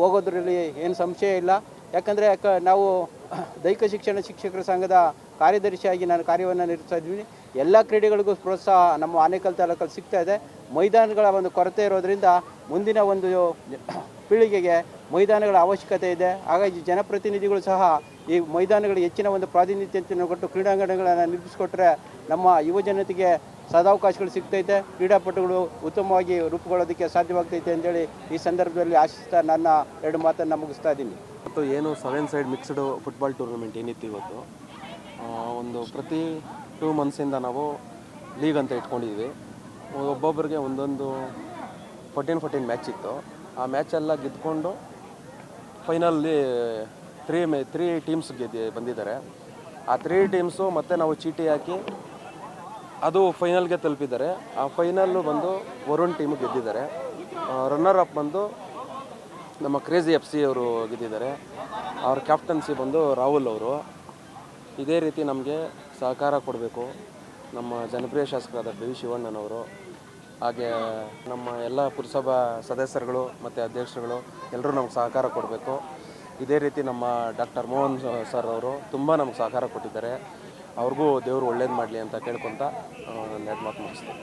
ಹೋಗೋದ್ರಲ್ಲಿ ಏನು ಸಂಶಯ ಇಲ್ಲ. ಯಾಕಂದರೆ ನಾವು ದೈಹಿಕ ಶಿಕ್ಷಣ ಶಿಕ್ಷಕರ ಸಂಘದ ಕಾರ್ಯದರ್ಶಿಯಾಗಿ ನಾನು ಕಾರ್ಯವನ್ನು ನಿರ್ವಹಿಸ್ತಾ ಇದ್ದೀನಿ. ಎಲ್ಲ ಕ್ರೀಡೆಗಳಿಗೂ ಪ್ರೋತ್ಸಾಹ ನಮ್ಮ ಆನೇಕಲ್ ತಾಲೂಕಲ್ಲಿ ಸಿಗ್ತಾ ಇದೆ. ಮೈದಾನಗಳ ಒಂದು ಕೊರತೆ ಇರೋದ್ರಿಂದ ಮುಂದಿನ ಒಂದು ಪೀಳಿಗೆಗೆ ಮೈದಾನಗಳ ಅವಶ್ಯಕತೆ ಇದೆ. ಹಾಗಾಗಿ ಜನಪ್ರತಿನಿಧಿಗಳು ಸಹ ಈ ಮೈದಾನಗಳಿಗೆ ಹೆಚ್ಚಿನ ಒಂದು ಪ್ರಾತಿನಿಧ್ಯತೆಯನ್ನು ಕೊಟ್ಟು ಕ್ರೀಡಾಂಗಣಗಳನ್ನು ನಿರ್ಮಿಸಿಕೊಟ್ರೆ ನಮ್ಮ ಯುವ ಜನತೆಗೆ ಸದಾವಕಾಶಗಳು ಸಿಗ್ತೈತೆ. ಕ್ರೀಡಾಪಟುಗಳು ಉತ್ತಮವಾಗಿ ರೂಪುಗೊಳ್ಳೋದಕ್ಕೆ ಸಾಧ್ಯವಾಗ್ತೈತೆ ಅಂತೇಳಿ ಈ ಸಂದರ್ಭದಲ್ಲಿ ಆಶಿಸ್ತಾ ನನ್ನ ಎರಡು ಮಾತನ್ನು ಮುಗಿಸ್ತಾ ಇದ್ದೀನಿ. ಮತ್ತು ಏನು seven side mixed football tournament ಏನಿತ್ತು ಇವತ್ತು? ಒಂದು ಪ್ರತಿ ಟೂ ಮಂತ್ಸಿಂದ ನಾವು ಲೀಗ್ ಅಂತ ಇಟ್ಕೊಂಡಿದ್ವಿ. ಒಬ್ಬೊಬ್ಬರಿಗೆ ಒಂದೊಂದು ಫೋರ್ಟೀನ್ ಫೋರ್ಟೀನ್ ಮ್ಯಾಚ್ ಇತ್ತು. ಆ ಮ್ಯಾಚೆಲ್ಲ ಗೆದ್ಕೊಂಡು ಫೈನಲ್ಲಿ ತ್ರೀ ಮೇ ತ್ರೀ ಟೀಮ್ಸ್ ಗೆದ್ದು ಬಂದಿದ್ದಾರೆ. ಆ ತ್ರೀ ಟೀಮ್ಸು ಮತ್ತೆ ನಾವು ಚೀಟಿ ಹಾಕಿ ಅದು ಫೈನಲ್ಗೆ ತಲುಪಿದ್ದಾರೆ. ಆ ಫೈನಲ್ಲು ಬಂದು ವರುಣ್ ಟೀಮ್ ಗೆದ್ದಿದ್ದಾರೆ. ರನ್ನರ್ ಅಪ್ ಬಂದು ನಮ್ಮ ಕ್ರೇಜಿ ಎಫ್ ಸಿ ಅವರು ಗೆದ್ದಿದ್ದಾರೆ. ಅವ್ರ ಕ್ಯಾಪ್ಟನ್ಸಿ ಬಂದು ರಾಹುಲ್ ಅವರು. ಇದೇ ರೀತಿ ನಮಗೆ ಸಹಕಾರ ಕೊಡಬೇಕು. ನಮ್ಮ ಜನಪ್ರಿಯ ಶಾಸಕರಾದ ಬಿ ವಿ ಶಿವಣ್ಣನವರು ಹಾಗೆ ನಮ್ಮ ಎಲ್ಲ ಪುರಸಭಾ ಸದಸ್ಯರುಗಳು ಮತ್ತು ಅಧ್ಯಕ್ಷರುಗಳು ಎಲ್ಲರೂ ನಮ್ಗೆ ಸಹಕಾರ ಕೊಡಬೇಕು. ಇದೇ ರೀತಿ ನಮ್ಮ ಡಾಕ್ಟರ್ ಮೋಹನ್ ಸರ್ ಅವರು ತುಂಬ ನಮ್ಗೆ ಸಹಕಾರ ಕೊಟ್ಟಿದ್ದಾರೆ. ಅವ್ರಿಗೂ ದೇವರು ಒಳ್ಳೇದು ಮಾಡಲಿ ಅಂತ ಕೇಳ್ಕೊತ ನೆಟ್ ಮಾತು ಮುಗಿಸ್ತೀನಿ.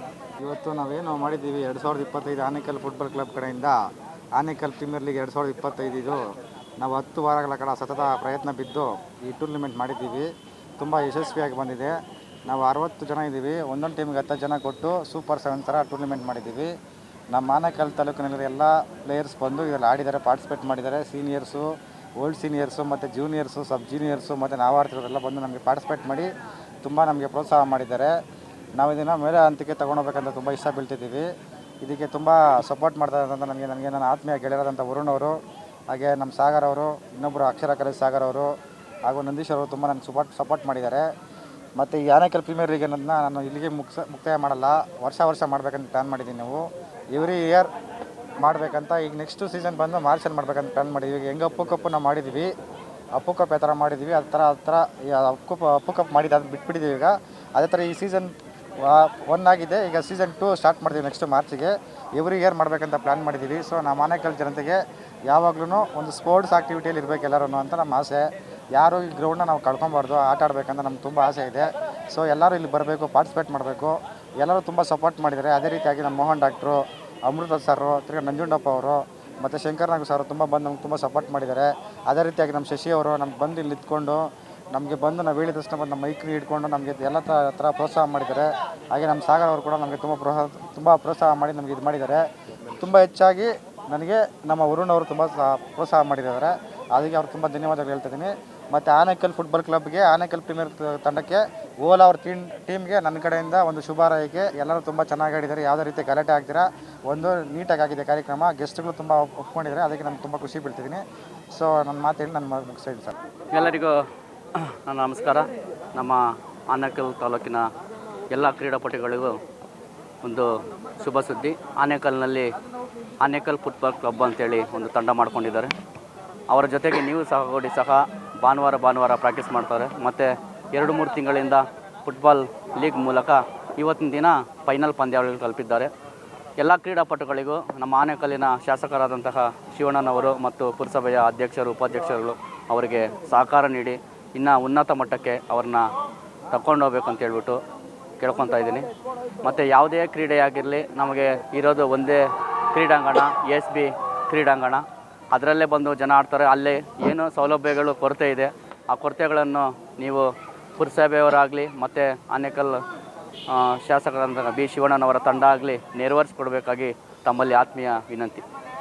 ಇವತ್ತು ನಾವೇನು ಮಾಡಿದ್ದೀವಿ, ಎರಡು ಸಾವಿರದ ಇಪ್ಪತ್ತೈದು ಆನೇಕಲ್ ಫುಟ್ಬಾಲ್ ಕ್ಲಬ್ ಕಡೆಯಿಂದ ಆನೇಕಲ್ ಪ್ರೀಮಿಯರ್ ಲೀಗ್ ಎರಡು ಸಾವಿರದ ಇಪ್ಪತ್ತೈದು ನಾವು ಹತ್ತು ವಾರಗಳ ಕಾಲ ಸತತ ಪ್ರಯತ್ನ ಬಿದ್ದು ಈ ಟೂರ್ನಿಮೆಂಟ್ ಮಾಡಿದ್ದೀವಿ. ತುಂಬ ಯಶಸ್ವಿಯಾಗಿ ಬಂದಿದೆ. ನಾವು ಅರವತ್ತು ಜನ ಇದ್ದೀವಿ. ಒಂದೊಂದು ಟೀಮ್ಗೆ ಹತ್ತು ಜನ ಕೊಟ್ಟು ಸೂಪರ್ ಸೆವೆನ್ ಥರ ಟೂರ್ನಿಮೆಂಟ್ ಮಾಡಿದ್ದೀವಿ. ನಮ್ಮ ಆನೇಕಲ್ ತಾಲೂಕಿನಲ್ಲಿರೋ ಎಲ್ಲ ಪ್ಲೇಯರ್ಸ್ ಬಂದು ಇದರಲ್ಲಿ ಆಡಿದ್ದಾರೆ ಪಾರ್ಟಿಸಿಪೇಟ್ ಮಾಡಿದ್ದಾರೆ. ಸೀನಿಯರ್ಸು ಓಲ್ಡ್ ಸೀನಿಯರ್ಸು ಮತ್ತು ಜೂನಿಯರ್ಸು, ಸಬ್ ಜೂನಿಯರ್ಸು ಮತ್ತು ನಾವು ಆಡ್ತಿರೋರೆಲ್ಲ ಬಂದು ನಮಗೆ ಪಾರ್ಟಿಸಿಪೇಟ್ ಮಾಡಿ ತುಂಬ ನಮಗೆ ಪ್ರೋತ್ಸಾಹ ಮಾಡಿದ್ದಾರೆ. ನಾವು ಇದನ್ನು ಮೇಲೆ ಹಂತಕ್ಕೆ ತೊಗೊಂಡೋಗ್ಬೇಕಂತ ತುಂಬ ಇಷ್ಟ ಬೀಳ್ತಿದ್ದೀವಿ. ಇದಕ್ಕೆ ತುಂಬ ಸಪೋರ್ಟ್ ಮಾಡ್ತಾ ನಮಗೆ, ನನಗೆ ನನಗೆ ನನ್ನ ಆತ್ಮೀಯ ಗೆಳೆಯರಾದಂಥ ವರುಣ್ ಅವರು, ಹಾಗೆ ನಮ್ಮ ಸಾಗರ್ ಅವರು ಇನ್ನೊಬ್ಬರು ಅಕ್ಷರ ಕಲೆ ಸಾಗರ್ ಅವರು, ಹಾಗೂ ನಂದೀಶ್ ಅವರು ತುಂಬ ನನಗೆ ಸಪೋರ್ಟ್ ಸಪೋರ್ಟ್ ಮಾಡಿದ್ದಾರೆ. ಮತ್ತು ಈ ಆನೇಕಲ್ ಪ್ರೀಮಿಯರ್ ಲೀಗ್ ಅನ್ನೋದನ್ನ ನಾನು ಇಲ್ಲಿಗೆ ಮುಕ್ಸ ಮುಕ್ತಾಯ ಮಾಡಲ್ಲ, ವರ್ಷ ವರ್ಷ ಮಾಡಬೇಕಂತ ಪ್ಲ್ಯಾನ್ ಮಾಡಿದ್ದೀನಿ ನಾವು. ಎವ್ರಿ ಇಯರ್ ಮಾಡಬೇಕಂತ ಈಗ ನೆಕ್ಸ್ಟ್ ಸೀಸನ್ ಬಂದು ಮಾರ್ಚಲ್ಲಿ ಮಾಡಬೇಕಂತ ಪ್ಲ್ಯಾನ್ ಮಾಡಿದ್ವಿ. ಈಗ ಹೆಂಗೆ ಅಪ್ಪು ಕಪ್ಪು ನಾವು ಮಾಡಿದ್ವಿ ಅಪ್ಪು ಕಪ್ ಯಾವ ಥರ ಮಾಡಿದ್ವಿ ಆ ಥರ ಆ ಥರ ಅಪ್ಪು ಕಪ್ ಅಪ್ಪು ಕಪ್ ಮಾಡಿದ್ದು ಅದು ಬಿಟ್ಬಿಟ್ಟಿದ್ದೀವಿ ಈಗ. ಅದೇ ಥರ ಈ ಸೀಸನ್ ಒನ್ ಆಗಿದೆ. ಈಗ ಸೀಸನ್ ಟು ಸ್ಟಾರ್ಟ್ ಮಾಡ್ತೀವಿ ನೆಕ್ಸ್ಟ್ ಮಾರ್ಚಿಗೆ ಎವ್ರಿ ಇಯರ್ ಮಾಡಬೇಕಂತ ಪ್ಲ್ಯಾನ್ ಮಾಡಿದ್ದೀವಿ ಸೊ ನಮ್ಮ ಆನೇಕಲ್ ಜನತೆಗೆ ಯಾವಾಗಲೂ ಒಂದು ಸ್ಪೋರ್ಟ್ಸ್ ಆ್ಯಕ್ಟಿವಿಟಿಯಲ್ಲಿ ಇರಬೇಕು ಎಲ್ಲರೂ ಅಂತ ನಮ್ಮ ಆಸೆ. ಯಾರು ಈ ಗ್ರೌಂಡ್ನ ನಾವು ಕಳ್ಕೊಬಾರ್ದು, ಆಟ ಆಡಬೇಕಂತ ನಮ್ಗೆ ತುಂಬ ಆಸೆ ಇದೆ. ಸೊ ಎಲ್ಲರೂ ಇಲ್ಲಿ ಬರಬೇಕು ಪಾರ್ಟಿಸಿಪೇಟ್ ಮಾಡಬೇಕು. ಎಲ್ಲರೂ ತುಂಬ ಸಪೋರ್ಟ್ ಮಾಡಿದ್ದಾರೆ. ಅದೇ ರೀತಿಯಾಗಿ ನಮ್ಮ ಮೋಹನ್ ಡಾಕ್ಟ್ರು ಅಮೃತ ಸರು ತಿರ್ಗಿ ನಂಜುಂಡಪ್ಪ ಅವರು, ಮತ್ತು ಶಂಕರ್ ನಾಗ್ ಸರ್ ತುಂಬ ಬಂದು ನಮ್ಗೆ ತುಂಬ ಸಪೋರ್ಟ್ ಮಾಡಿದ್ದಾರೆ ಅದೇ ರೀತಿಯಾಗಿ ನಮ್ಮ ಶಶಿ ಅವರು ನಮ್ಗೆ ಬಂದು ಇಲ್ಲಿ ಇದ್ಕೊಂಡು, ನಮಗೆ ಬಂದು ನಾವು ಹೇಳಿದ ತಕ್ಷಣ ಬಂದು ನಮ್ಮ ಮೈಕ್ರಿ ಹಿಡ್ಕೊಂಡು ನಮಗೆ ಎಲ್ಲ ಥರ ಥರ ಪ್ರೋತ್ಸಾಹ ಮಾಡಿದ್ದಾರೆ ಹಾಗೆ ನಮ್ಮ ಸಾಗರ್ ಅವರು ಕೂಡ ನಮಗೆ ತುಂಬ ಪ್ರೋತ್ಸಾಹ ತುಂಬ ಪ್ರೋತ್ಸಾಹ ಮಾಡಿ ನಮಗೆ ಇದು ಮಾಡಿದ್ದಾರೆ ತುಂಬ ಹೆಚ್ಚಾಗಿ ನನಗೆ ನಮ್ಮ ವರುಣ್ ಅವರು ತುಂಬ ಪ್ರೋತ್ಸಾಹ ಮಾಡಿದ್ದಾರೆ ಅದಕ್ಕೆ ಅವ್ರು ತುಂಬ ಧನ್ಯವಾದಗಳು ಹೇಳ್ತಿದ್ದೀನಿ ಮತ್ತು ಆನೇಕಲ್ ಫುಟ್ಬಾಲ್ ಕ್ಲಬ್ಗೆ ಆನೇಕಲ್ ಪ್ರೀಮಿಯರ್ ತಂಡಕ್ಕೆ ಓಲಾ ಅವ್ರ ಟೀಮ್ ಟೀಮ್ಗೆ ನನ್ನ ಕಡೆಯಿಂದ ಒಂದು ಶುಭಾರೈಕೆ ಎಲ್ಲರೂ ತುಂಬ ಚೆನ್ನಾಗಿ ಆಡಿದ್ದಾರೆ. ಯಾವುದೇ ರೀತಿ ಗಲಾಟೆ ಆಗ್ತೀರಾ? ಒಂದು ನೀಟಾಗಿ ಆಗಿದೆ ಕಾರ್ಯಕ್ರಮ. ಗೆಸ್ಟ್ಗಳು ತುಂಬ ಒಪ್ಕೊಂಡಿದ್ದಾರೆ. ಅದಕ್ಕೆ ನಾನು ತುಂಬ ಖುಷಿ ಬೀಳ್ತಿದ್ದೀನಿ ಸೊ ನನ್ನ ಮಾತು ಹೇಳಿ ನಾನು ಮುಗಿಸ್ತೀನಿ ಸರ್. ಎಲ್ಲರಿಗೂ ನಮಸ್ಕಾರ. ನಮ್ಮ ಆನೇಕಲ್ ತಾಲೂಕಿನ ಎಲ್ಲ ಕ್ರೀಡಾಪಟುಗಳಿಗೂ ಒಂದು ಶುಭ ಸುದ್ದಿ. ಆನೇಕಲ್ನಲ್ಲಿ ಆನೇಕಲ್ ಫುಟ್ಬಾಲ್ ಕ್ಲಬ್ ಅಂತೇಳಿ ಒಂದು ತಂಡ ಮಾಡ್ಕೊಂಡಿದ್ದಾರೆ. ಅವರ ಜೊತೆಗೆ ನೀವು ಸಹ ಕೂಡಿ ಸಹ ಭಾನುವಾರ ಭಾನುವಾರ ಪ್ರಾಕ್ಟೀಸ್ ಮಾಡ್ತಾರೆ. ಮತ್ತು ಎರಡು ಮೂರು ತಿಂಗಳಿಂದ ಫುಟ್ಬಾಲ್ ಲೀಗ್ ಮೂಲಕ ಇವತ್ತಿನ ದಿನ ಫೈನಲ್ ಪಂದ್ಯಾವಳಿಗಳು ತಲುಪಿದ್ದಾರೆ. ಎಲ್ಲ ಕ್ರೀಡಾಪಟುಗಳಿಗೂ ನಮ್ಮ ಆನೇಕಲ್ಲಿನ ಶಾಸಕರಾದಂತಹ ಶಿವಣ್ಣನವರು ಮತ್ತು ಪುರಸಭೆಯ ಅಧ್ಯಕ್ಷರು, ಉಪಾಧ್ಯಕ್ಷರುಗಳು ಅವರಿಗೆ ಸಹಕಾರ ನೀಡಿ ಇನ್ನು ಉನ್ನತ ಮಟ್ಟಕ್ಕೆ ಅವ್ರನ್ನ ಹೋಗ್ಬೇಕು ಅಂತ ಹೇಳ್ಬಿಟ್ಟು ಕೇಳ್ಕೊತಾ ಇದ್ದೀನಿ. ಮತ್ತು ಯಾವುದೇ ಕ್ರೀಡೆಯಾಗಿರಲಿ ನಮಗೆ ಇರೋದು ಒಂದೇ ಕ್ರೀಡಾಂಗಣ ಎಸ್ ಬಿ ಕ್ರೀಡಾಂಗಣ. ಅದರಲ್ಲೇ ಬಂದು ಜನ ಆಡ್ತಾರೆ. ಅಲ್ಲೇ ಏನು ಸೌಲಭ್ಯಗಳು ಕೊರತೆ ಇದೆ. ಆ ಕೊರತೆಗಳನ್ನು ನೀವು ಪುರಸಭೆಯವರಾಗಲಿ ಮತ್ತು ಆನೇಕಲ್ ಆ, ಶಾಸಕರಾದಂಥ ಬಿ. ಶಿವಣ್ಣನವರ ತಂಡ ಆಗಲಿ ನೆರವೇರಿಸ್ಕೊಡ್ಬೇಕಾಗಿ ತಮ್ಮಲ್ಲಿ ಆತ್ಮೀಯ ವಿನಂತಿ.